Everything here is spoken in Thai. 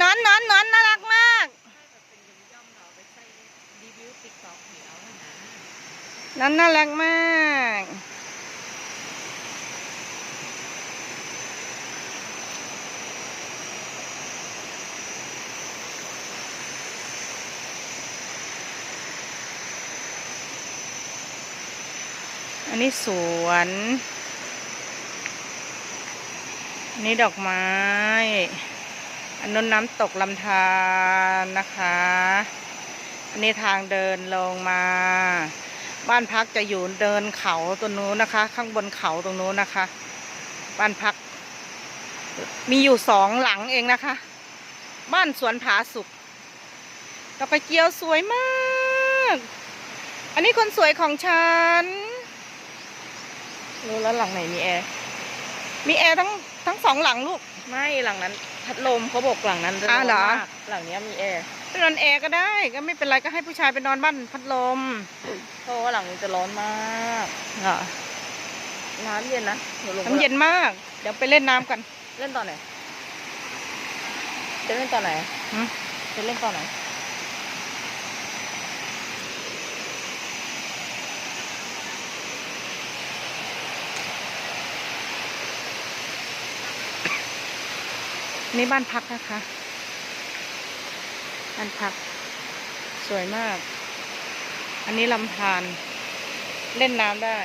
นอนนอนนอนน่ารักมากนอนน่ารักมากอันนี้สวน อันนี้ดอกไม้ อันนู้นน้ำตกลำธารนะคะ อันนี้ทางเดินลงมา บ้านพักจะอยู่เดินเขาตรงนู้นนะคะ ข้างบนเขาตรงนู้นนะคะ บ้านพัก มีอยู่สองหลังเองนะคะ บ้านสวนผาสุกกระปเกียวสวยมาก อันนี้คนสวยของฉัน รู้แล้วหลังไหนมีแอร์ มีแอร์ทั้งทั้งสองหลังลูก ไม่หลังนั้นพัดลมเขาบอกหลังนั้นอะเหรอนมากหลังเนี้ยมีแอร์ไปนอนแอร์ก็ได้ก็ไม่เป็นไรก็ให้ผู้ชายไปนอนบ้านพัดลมเพราะว่าหลังนี้จะร้อนมากเหรอน้ำเย็นนะหนูลงน้ำเย็นมาก เดี๋ยวไปเล่นน้ำกัน เล่นตอนไหนจะเล่นตอนไหนหืม จะเล่นตอนไหน นี่บ้านพักนะคะ บ้านพัก สวยมาก อันนี้ลำธารเล่นน้ำได้